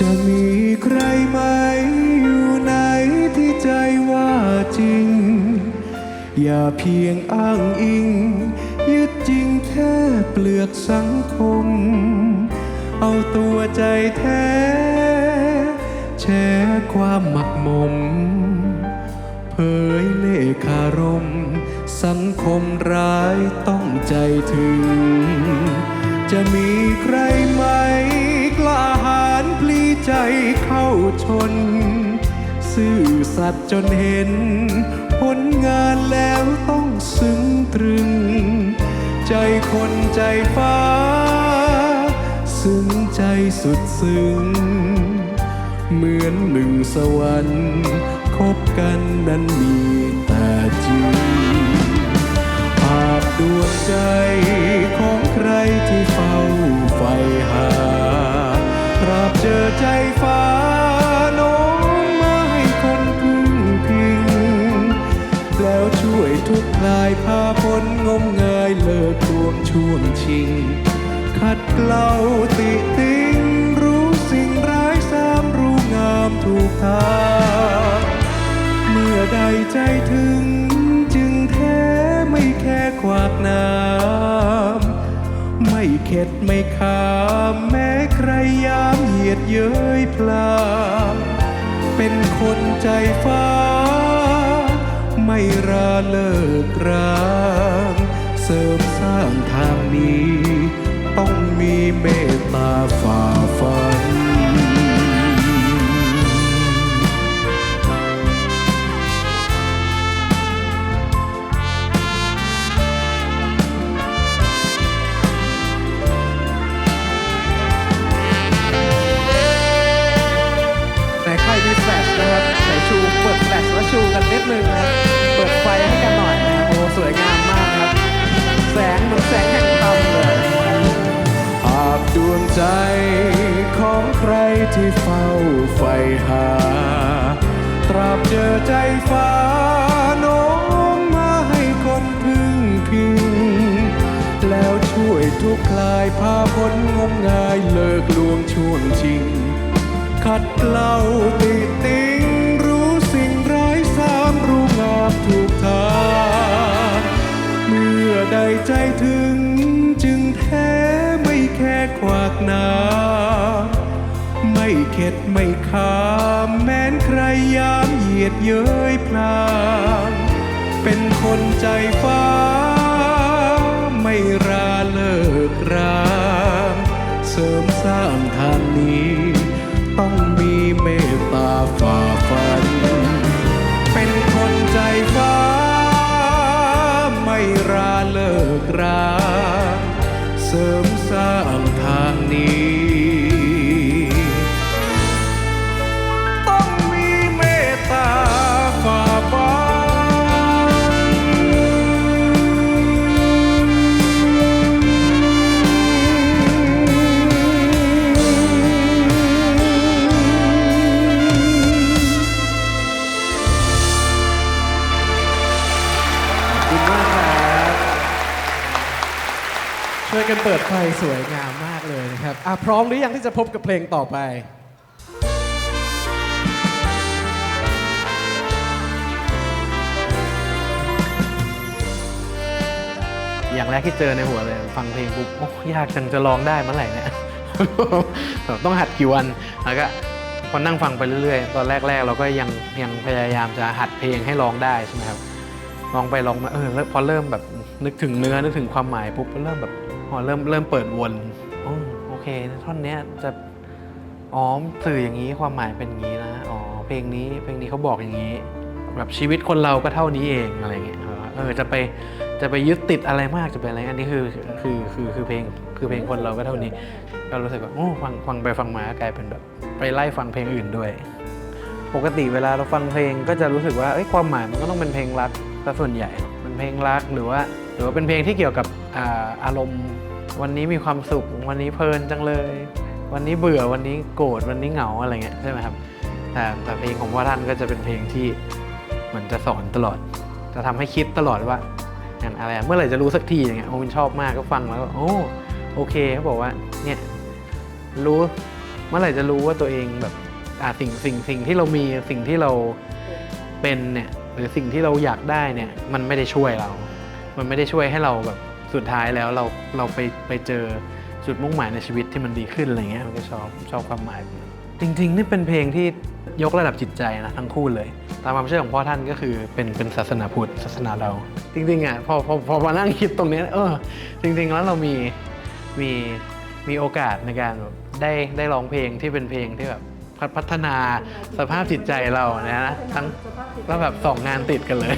จะมีใครไหมอยู่ไหนที่ใจว่าจริง อย่าเพียงอ้างอิง ยึดจริงแค่เปลือกสังคม เอาตัวใจแท้แชร์ความหมักหมม เผยเลขารม สังคมร้ายต้องใจถึง จะมีใคร เข้าชน ซื่อสัตย์จนเห็น ผลงานแล้วต้องซึ้งตรึง ใจคนใจฟ้า ซึ้งใจสุดซึ้ง เหมือนหนึ่งสวรรค์คบกันนั้นมี ทุกคลายพาพ้นงมงายเลิกทวงช่วงชิง ขัดเกลาติติงรู้สิ่งร้ายสามรู้งามถูกทางเมื่อใดใจถึงจึงแท้ไม่แค่ขวากน้ำไม่เข็ดไม่ขามแม้ใครยามเหยียดเย้ยพลาเป็นคนใจฟ้า ไม่ราเลิกราง เสริมสร้างทางนี้ ที่เฝ้าไฟหา ตราบเจอใจฟ้าโน้มมาให้คนพึ่งพิง แล้วช่วยทุกคลายพาพ้นงมงายเลิกลวงช่วงชิง ขัดเกลาติติงรู้สิ่งร้ายสามรู้งามถูกทางเมื่อใดใจถึงจึงแท้ไม่แค่ขวากหน้า ข็ดไม่ขามแม้นใครยามเหยียดเย้ยพลางเป็นคนใจฟ้า ไม่ราเลิกรางเสริมสร้างทางนี้ ต้องมีเมตตาฝ่าฟัน เป็นคนใจฟ้า ไม่ราเลิกรางเสริม ช่วยกันเปิดไฟสวยงามมากเลยนะครับอะพร้อมหรือยังที่จะพบกับเพลงต่อไป อย่างแรกที่เจอในหัวเลย ฟังเพลงปุ๊บโอ้ยากจังจะร้องได้เมื่อไหร่เนี่ย ต้องหัดกี่วันแล้วก็พอนั่งฟังไปเรื่อยๆ ตอนแรก ๆ เราก็ยังยังพยายามจะหัดเพลงให้ร้องได้ใช่ไหมครับลองไปลองมาเออแล้วพอเริ่มแบบนึกถึงเนื้อนึกถึงความหมายปุ๊บก็เริ่มแบบ พอเริ่มเริ่มเปิดวนอ๋อโอเค ท่อนเนี้ยจะอ๋อสื่ออย่างนี้ความหมายเป็นอย่างนี้นะอ๋อเพลงนี้เพลงนี้เขาบอกอย่างนี้ แบบชีวิตคนเราก็เท่านี้เองอะไรเงี้ยเออจะไปจะไปยึดติดอะไรมากจะเป็นอะไรอันนี้คือคือคือคือเพลงคือเพลงคนเราก็เท่านี้ ก็รู้สึกว่าโอ้ฟังฟังไปฟังมากลายเป็นแบบ ไปไล่ฟังเพลงอื่นด้วย ปกติเวลาเราฟังเพลงก็จะรู้สึกว่าเอ้ความหมายมันก็ต้องเป็นเพลงรักซะส่วนใหญ่เป็นเพลงรักหรือว่า รือว่าเป็นเพลงที่เกี่ยวกับอารมณ์ วันนี้มีความสุข วันนี้เพลินจังเลย วันนี้เบื่อวันนี้โกรธวันนี้เหงาอะไรเงี้ยใช่ไหมครับแต่แต่เพลงของพ่อท่านก็จะเป็นเพลงที่เหมือนจะสอนตลอด จะทำให้คิดตลอดว่าอย่างอะไรเมื่อไหร่จะรู้สักทีอย่างเงี้ยโอ้มันชอบมากก็ฟังแล้วก็โอ้โอเคเขาบอกว่าเนี่ยรู้เมื่อไหร่จะรู้ว่าตัวเองแบบอ่าสิ่งสิ่งสิ่งที่เรามีสิ่งที่เราเป็นเนี่ยหรือสิ่งที่เราอยากได้เนี่ยมันไม่ได้ช่วยเรา มันไม่ได้ช่วยให้เราแบบสุดท้ายแล้วเราเราไปไปเจอจุดมุ่งหมายในชีวิตที่มันดีขึ้นอะไรเงี้ยมันก็ชอบชอบความหมายจริง ๆ นี่เป็นเพลงที่ยกระดับจิตใจนะทั้งคู่เลย ตามความเชื่อของพ่อท่านก็คือเป็นเป็นศาสนาพุทธศาสนาเรา จริงๆอะพอพอพอมานั่งคิดตรงนี้เออจริง ๆ แล้วเรามีมีมีโอกาสในการได้ได้ร้องเพลงที่เป็นเพลงที่แบบพัฒพัฒนาสภาพจิตใจเรานะทั้งแล้วแบบสองงานติดกันเลย